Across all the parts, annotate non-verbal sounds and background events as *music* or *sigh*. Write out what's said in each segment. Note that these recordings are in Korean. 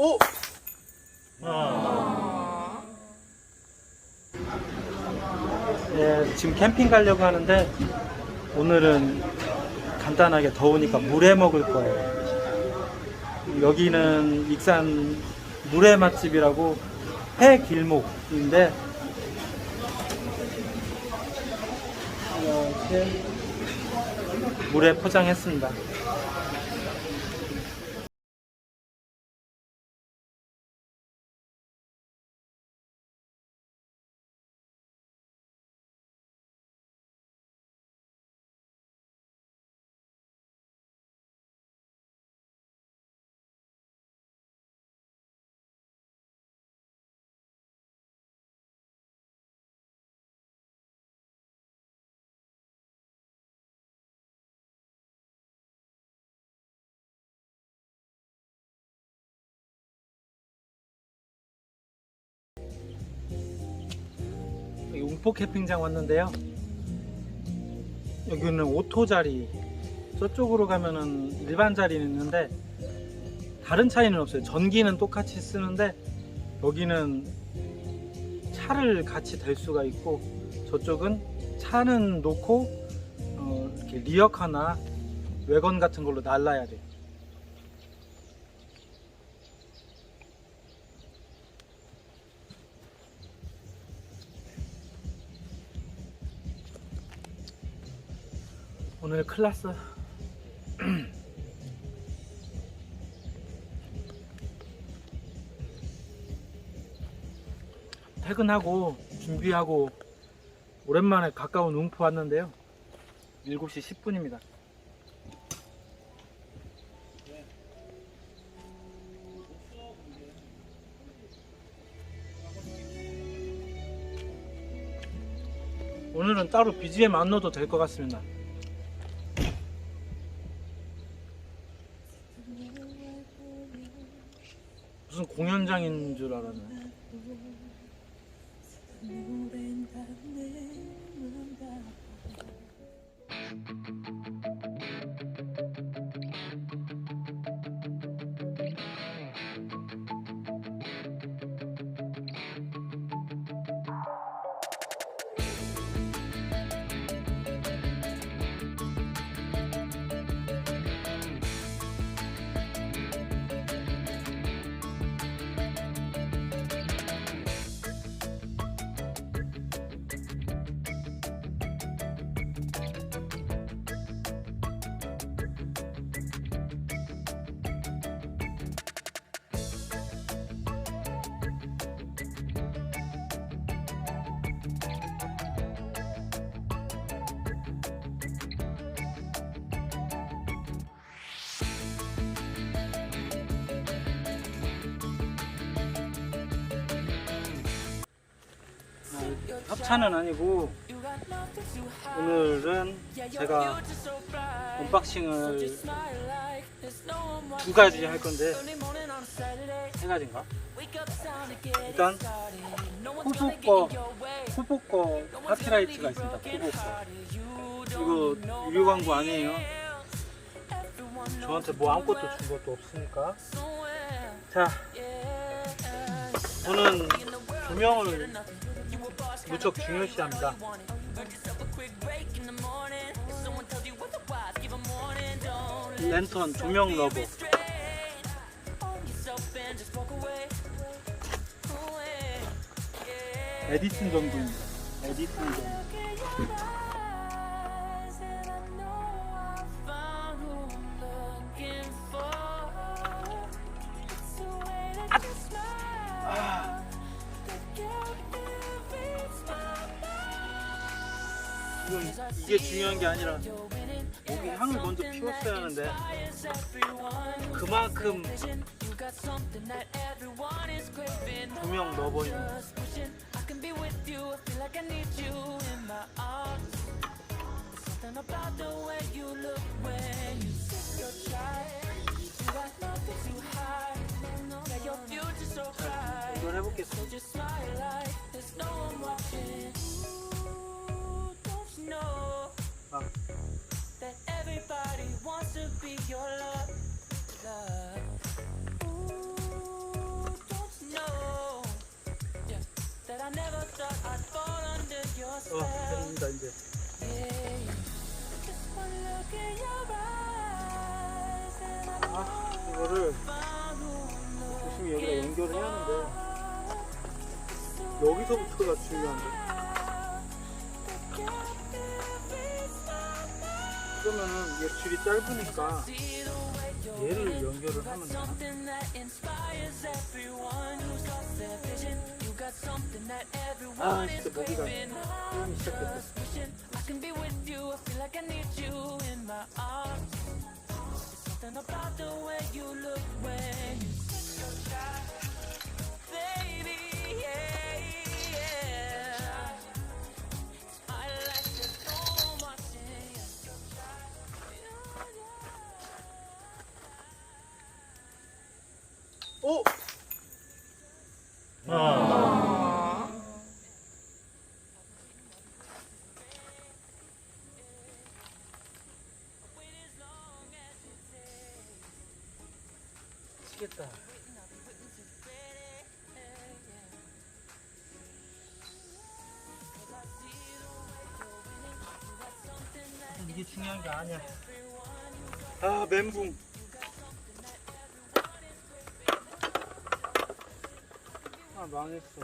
오! 예, 지금 캠핑 가려고 하는데 오늘은 간단하게 더우니까 물회 먹을 거예요. 여기는 익산 물회 맛집이라고 회 길목인데 이렇게 물에 포장했습니다. 웅포 캠핑장 왔는데요. 여기는 오토 자리, 저쪽으로 가면은 일반 자리는 있는데 다른 차이는 없어요. 전기는 똑같이 쓰는데 여기는 차를 같이 댈 수가 있고 저쪽은 차는 놓고 어, 이렇게 리어카나 외건 같은 걸로 날라야 돼요. 오늘 클라스 *clears throat* 퇴근하고 준비하고 오랜만에 가까운 웅포 왔는데요. 7시 10분입니다. 오늘은 따로 BGM 안 넣어도 될 것 같습니다 공연장인 줄 알았네. 협찬은 아니고 오늘은 제가 언박싱을 두 가지 할 건데 세 가지인가? 일단 후보 거 후보 거 파티라이트가 있습니다. 후보 거 이거 유료 광고 아니에요. 저한테 뭐 아무것도 준 것도 없으니까 자 저는 조명을 무척 중요시합니다. 랜턴 조명 러버 에디슨 정도입니다. 에디슨 정도. 이게 중요한 게 아니라 여기 향을 먼저 피웠어야 하는데 그만큼 조명 넣어버리는 자, 이걸 해보겠습니다. 어, 됩니다 이제. 아, 이거를 조심히 여기다 연결을 해야 하는데 여기서부터가 중요한데. 그러면은 얘 줄이 짧으니까 얘를 연결을 하면 되나? that everyone a boogie. I'm stuck with. I can be with you. I feel like I need you in my arms. Something about the way you look when you your shot. Baby, yeah, yeah. I like you so much. Oh! Oh. 중요한 게 아니야. 아, 멘붕. 아, 망했어.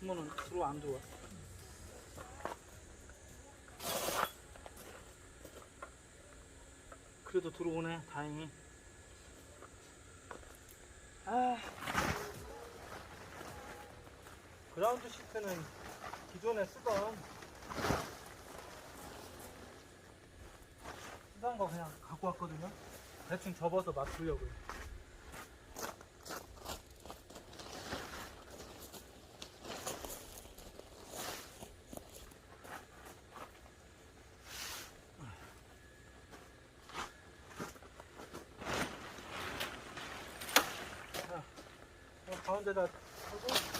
그러면은 들어 안 들어와. 그래도 들어오네, 다행히. 아. 그라운드 시트는 기존에 쓰던 쓰던 거 그냥 갖고 왔거든요. 대충 접어서 맞추려고요. 자, 그럼 가운데다 하고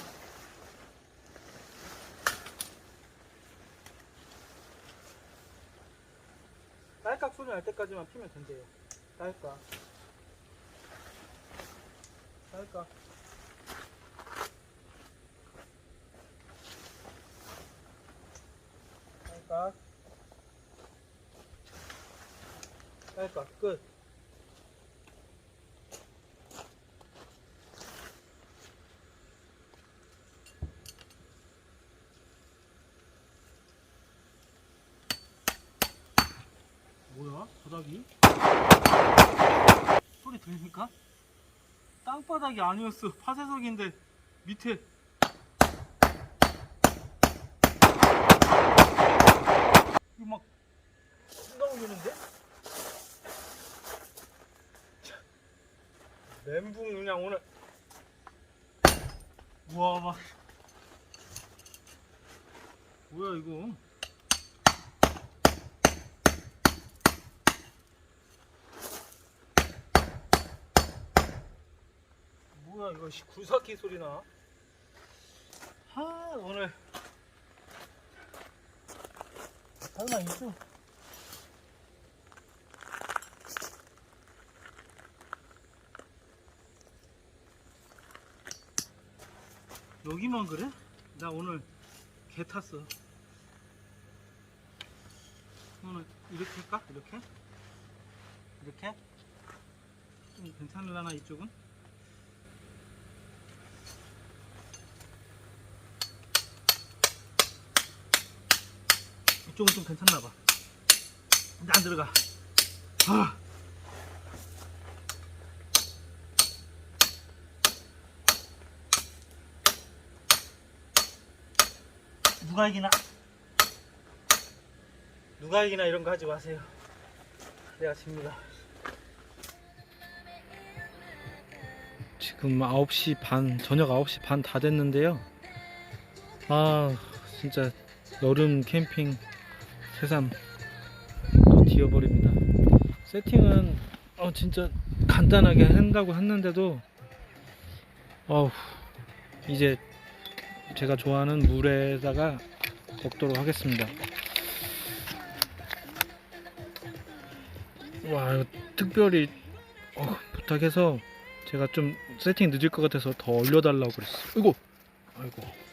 딸깍 소리 날 때까지만 피면 된대요. 딸깍. 딸깍. 딸깍. 딸깍. 끝. 뭐야? 바닥이? 소리 들립니까? 땅 바닥이 아니었어. 파쇄석인데 밑에 이거 막 울리는데? 멘붕 그냥 오늘 우와 막 뭐야 이거 뭐야 이거 씨, 굴삭기 소리 나. 하 오늘 설마 있어? 여기만 그래? 나 오늘 개 탔어. 오늘 이렇게 할까? 이렇게? 이렇게? 좀 괜찮을라나 이쪽은? 이쪽은 좀 괜찮나 봐. 근데 안 들어가. 아. 누가 이기나? 누가 이기나 이런 거 하지 마세요. 내가 집니다. 지금 9시 반, 저녁 9시 반 다 됐는데요. 아, 진짜 여름 캠핑 새삼 또 뒤어버립니다. 세팅은 어, 진짜 간단하게 한다고 했는데도 어우 이제 제가 좋아하는 물에다가 볶도록 하겠습니다. 와 이거 특별히 어, 부탁해서 제가 좀 세팅 늦을 것 같아서 더 올려달라고 그랬어. 이거 아이고.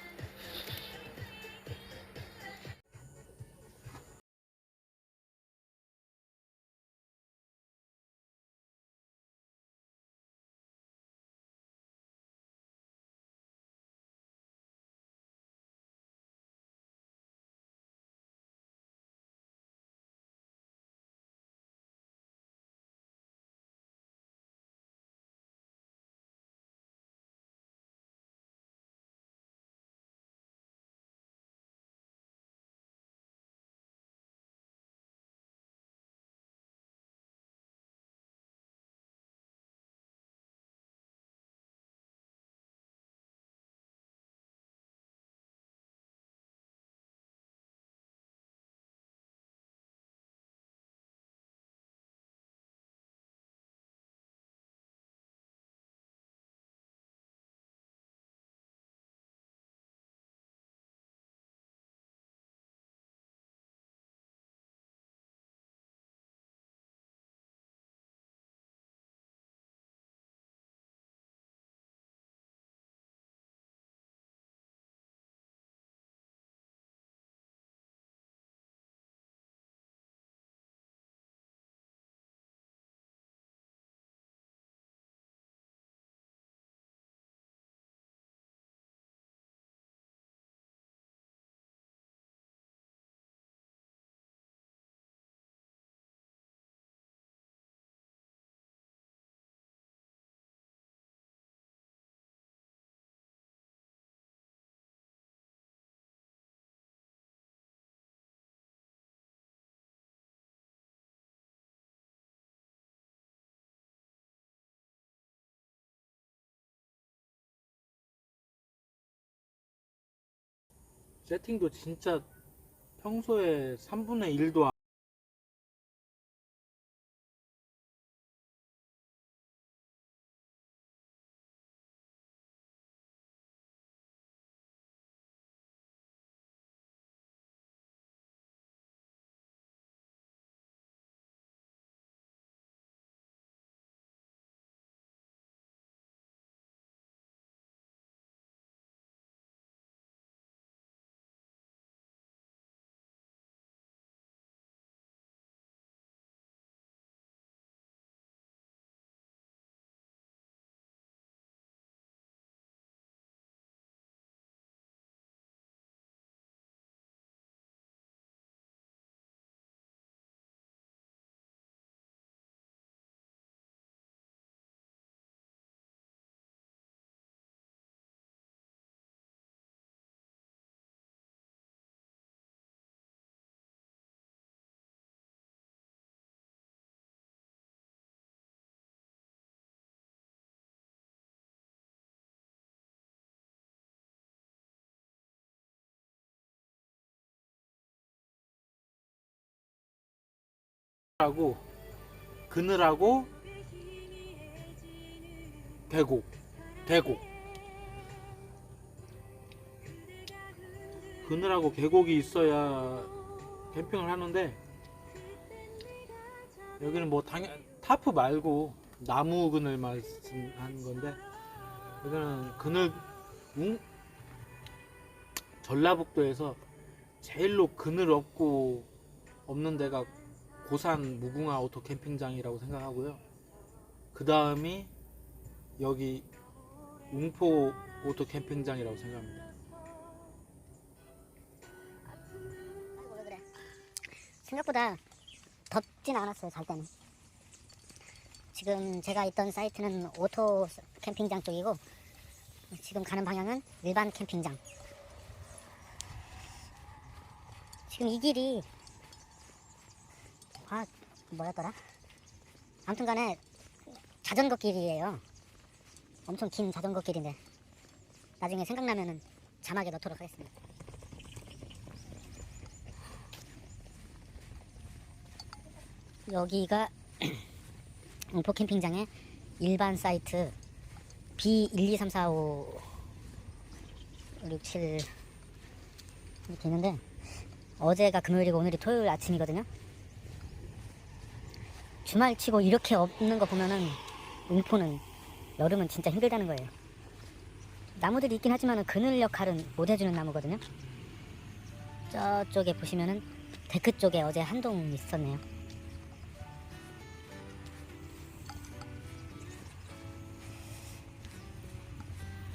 세팅도 진짜 평소에 3분의 1도 하고 그늘하고 계곡 계곡 그늘하고 계곡이 있어야 캠핑을 하는데 여기는 뭐 당연 타프 말고 나무 그늘 말씀하는 건데 여기는 그늘 웅 전라북도에서 제일로 그늘 없고 없는 데가 고산 무궁화 오토 캠핑장이라고 생각하고요. 그 다음이 여기 웅포 오토 캠핑장이라고 생각합니다. 아이고 왜 그래 생각보다 덥진 않았어요 잘 때는 지금 제가 있던 사이트는 오토 캠핑장 쪽이고 지금 가는 방향은 일반 캠핑장 지금 이 길이 아 뭐였더라? 아무튼 간에 자전거 길이에요. 엄청 긴 자전거 길인데 나중에 생각나면은 자막에 넣도록 하겠습니다. 여기가 *clears throat* 웅포 캠핑장의 일반 사이트 B12345 67 이렇게 있는데 어제가 금요일이고 오늘이 토요일 아침이거든요. 주말 치고 이렇게 없는 거 보면은 웅포는 여름은 진짜 힘들다는 거예요. 나무들이 있긴 하지만 그늘 역할은 못 해주는 나무거든요. 저쪽에 보시면은 데크 쪽에 어제 한 동 있었네요.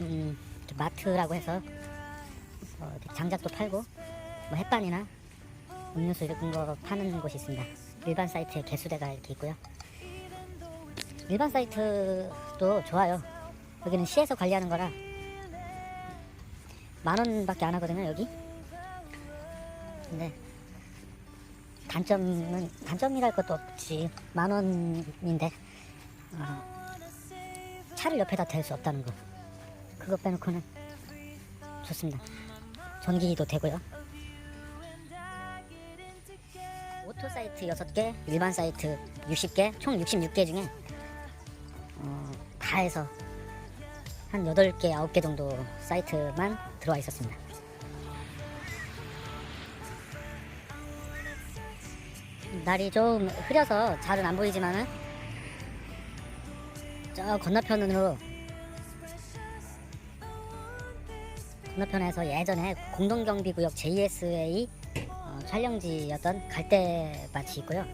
음, 저 마트라고 해서 어, 장작도 팔고 뭐 햇반이나 음료수 이런 거 파는 곳이 있습니다. 일반 사이트에 개수대가 이렇게 있고요. 일반 사이트도 좋아요. 여기는 시에서 관리하는 거라 만 원밖에 안 하거든요 여기. 근데 단점은 단점이랄 것도 없지 만 원인데 어, 차를 옆에다 댈 수 없다는 거. 그거 빼놓고는 좋습니다. 전기도 되고요. 오토 사이트 6개, 일반 사이트 60개, 총 66개 중에 어, 다 해서 한 8개, 9개 정도 사이트만 들어와 있었습니다. 날이 좀 흐려서 잘은 안 보이지만은 저 건너편으로 건너편에서 예전에 공동경비구역 JSA 어, 촬영지였던 갈대밭이 있고요.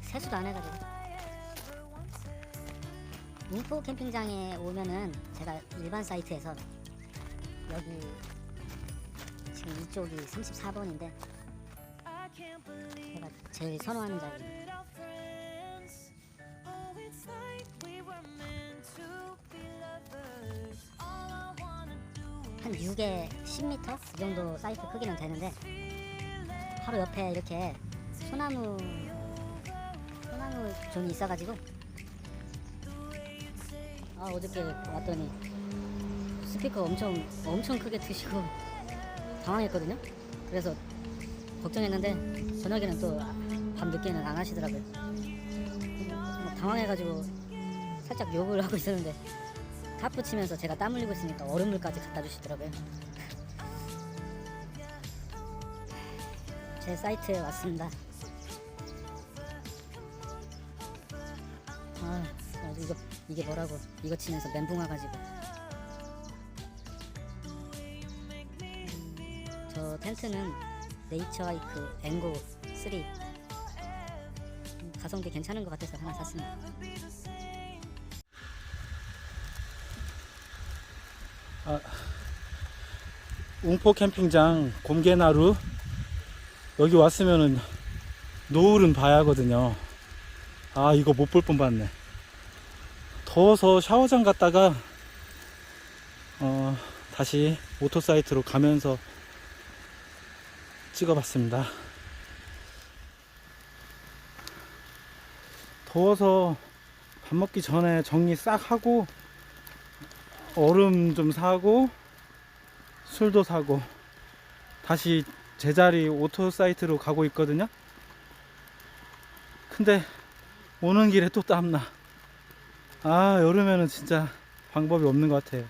세수도 안 해가지고. 웅포 캠핑장에 오면은 제가 일반 사이트에서 여기 지금 이쪽이 34번인데 제가 제일 선호하는 자리 한 6에 10m 이 정도 사이트 크기는 되는데 바로 옆에 이렇게 소나무 소나무 존이 있어가지고 아 어저께 왔더니 스피커 엄청 엄청 크게 트시고 당황했거든요. 그래서 걱정했는데 저녁에는 또 밤 늦게는 안 하시더라고요. 뭐 당황해가지고 살짝 욕을 하고 있었는데 타프 치면서 제가 땀 흘리고 있으니까 얼음물까지 갖다 주시더라고요. 제 사이트에 왔습니다. 아, 아, 이거 이게 뭐라고 이거 치면서 멘붕 와가지고. 음, 저 텐트는 네이처하이크 앵고 3 음, 가성비 괜찮은 것 같아서 하나 샀습니다. 웅포 캠핑장 곰개나루 여기 왔으면은 노을은 봐야 하거든요. 아 이거 못 볼 뻔 봤네. 더워서 샤워장 갔다가 어, 다시 오토 사이트로 가면서 찍어봤습니다. 더워서 밥 먹기 전에 정리 싹 하고 얼음 좀 사고 술도 사고 다시 제자리 오토 사이트로 가고 있거든요. 근데 오는 길에 또 땀나. 아 여름에는 진짜 방법이 없는 것 같아요.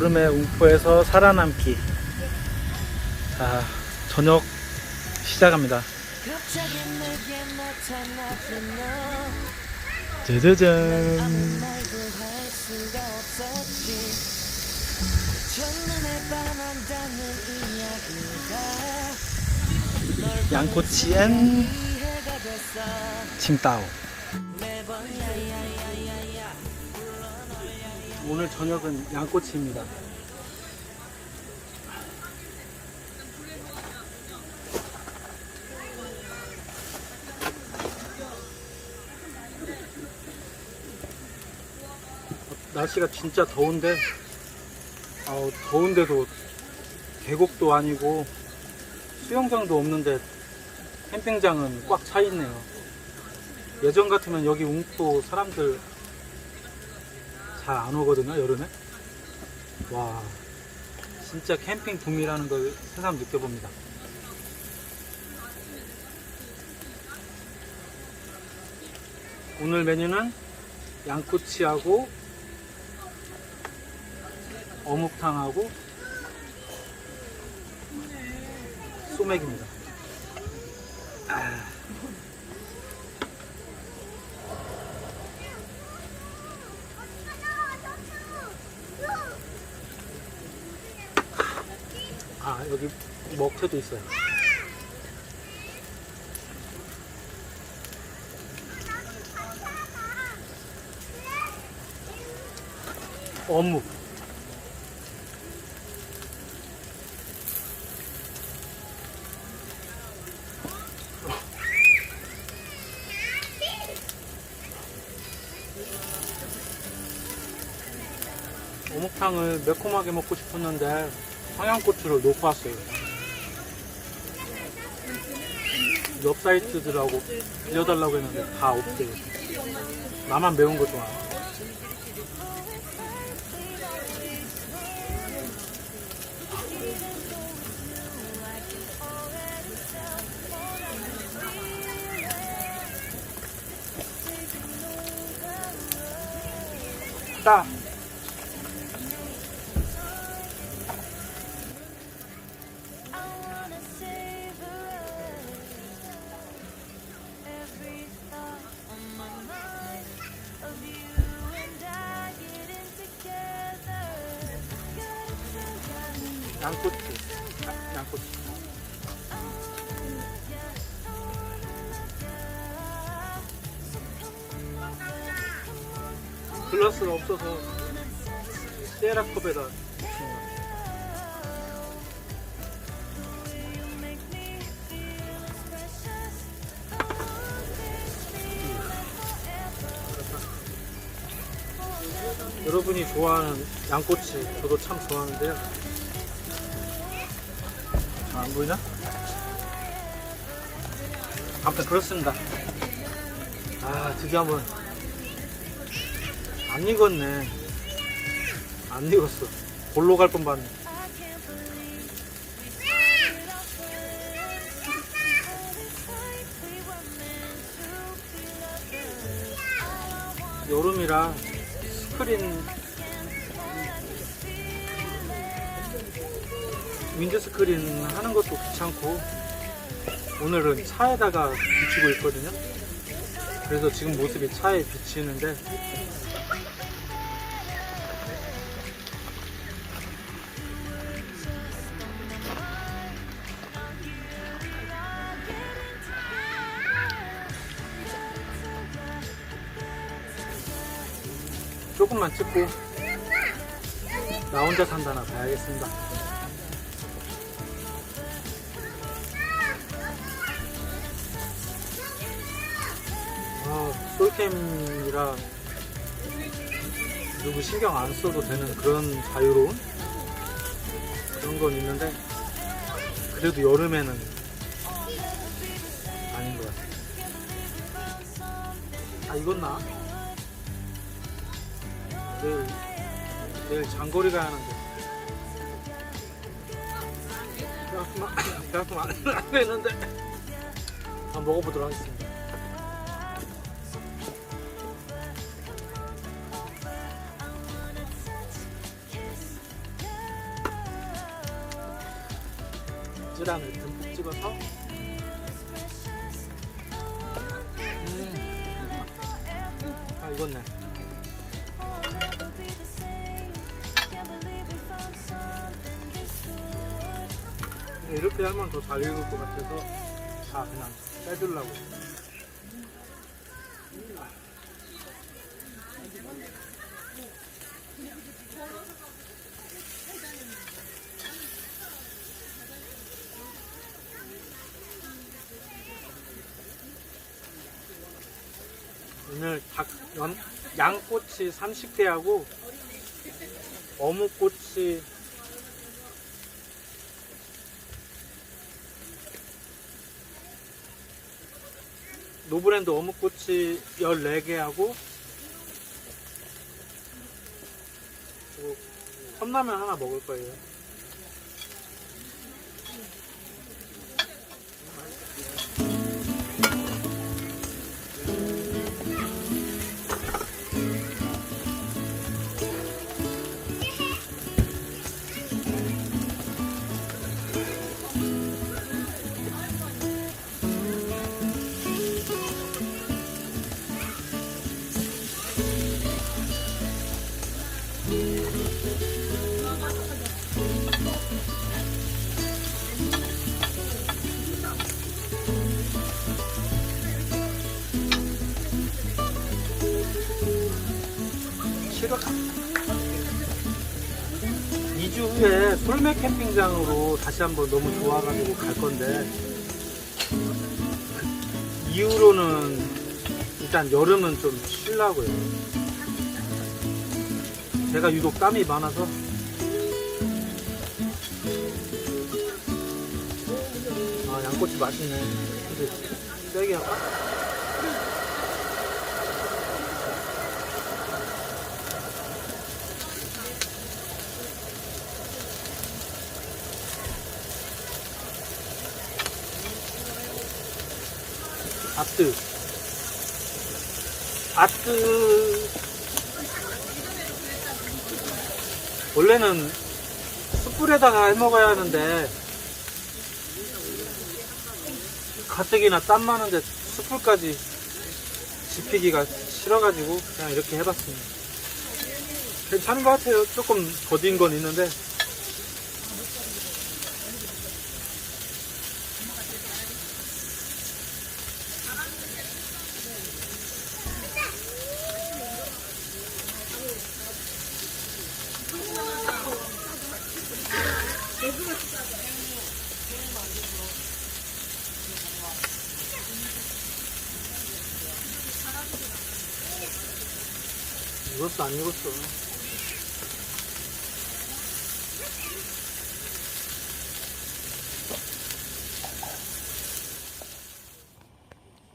여름의 우포에서 살아남기. 자 저녁 시작합니다. 짜자잔. 양꼬치엔 칭따오. 오늘 저녁은 양꼬치입니다 날씨가 진짜 더운데 아우, 더운데도 계곡도 아니고 수영장도 없는데 캠핑장은 꽉 차 있네요. 예전 같으면 여기 웅도 사람들 잘 안 오거든요, 여름에. 와, 진짜 캠핑 붐이라는 걸 새삼 느껴봅니다. 오늘 메뉴는 양꼬치하고 어묵탕하고 소맥입니다. 아. 아 여기 먹태도 있어요. 어묵. 어묵탕을 매콤하게 먹고 싶었는데 청양고추를 놓고 왔어요. 옆 사이트들하고 빌려달라고 했는데 다 없대요. 나만 매운 거 좋아. 따. 양꼬치. 아, 양꼬치. 글라스가 없어서 시에라 컵에다 붓습니다. 여러분이 좋아하는 양꼬치 저도 참 좋아하는데요. 아, 안 보이나? 아무튼 그렇습니다. 아 드디어 한번 안 익었네. 안 익었어. 골로 갈 뻔 봤네. 여름이라 스크린 윈드 스크린 하는 것도 귀찮고 오늘은 차에다가 비추고 있거든요. 그래서 지금 모습이 차에 비치는데 조금만 찍고 나 혼자 산다나 봐야겠습니다. 아, 솔캠이라 누구 신경 안 써도 되는 그런 자유로운 그런 건 있는데 그래도 여름에는 아닌 것 같아요. 아, 익었나? 내일, 내일 장거리 가야 하는데. 배고프면, 배고프면 안, 안 되는데. 한번 먹어보도록 하겠습니다. 다 그냥 빼주려고. 오늘 닭, 연, 양꼬치 30개하고 어묵꼬치 노브랜드 어묵꼬치 14개하고 그리고 컵라면 하나 먹을 거예요. 솔메 캠핑장으로 다시 한번 너무 좋아가지고 갈 건데 그 이후로는 일단 여름은 좀 쉬려고요. 제가 유독 땀이 많아서 아 양꼬치 맛있네. 근데 세게 할까? 아뜨 아뜨 원래는 숯불에다가 해 먹어야 하는데 가뜩이나 땀 많은데 숯불까지 지피기가 싫어가지고 그냥 이렇게 해봤습니다. 괜찮은 것 같아요. 조금 더딘 건 있는데 익었어 안 익었어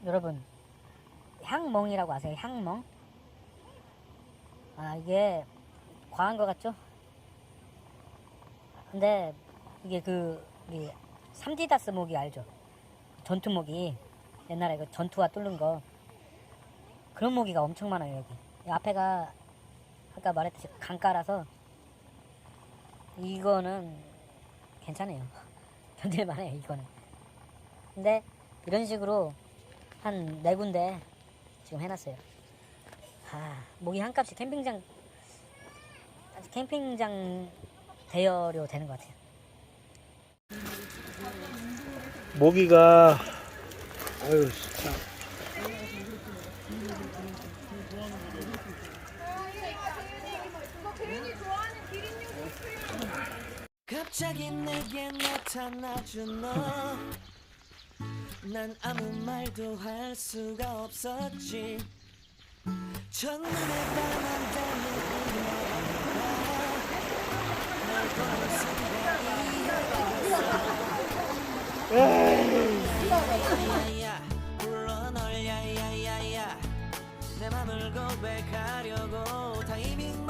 여러분 향멍이라고 아세요? 향멍? 아 이게 과한 것 같죠? 근데 이게 그 우리 삼디다스 모기 알죠? 전투 모기 옛날에 그 전투와 뚫는 거 그런 모기가 엄청 많아요 여기 이 앞에가 아까 말했듯이 강가라서 이거는 괜찮아요 *laughs* 견딜만해요 이거는 근데 이런 식으로 한 네 군데 지금 해놨어요. 아, 모기 한 값이 캠핑장, 캠핑장 대여료 되는 것 같아요. 모기가 아유 진짜 갑자기 내게 나타나준 너난 아무 말도 할 수가 없었지 첫눈에 반한다는 야야야 불러 널 야야야야 내 맘을 고백하려고 타이밍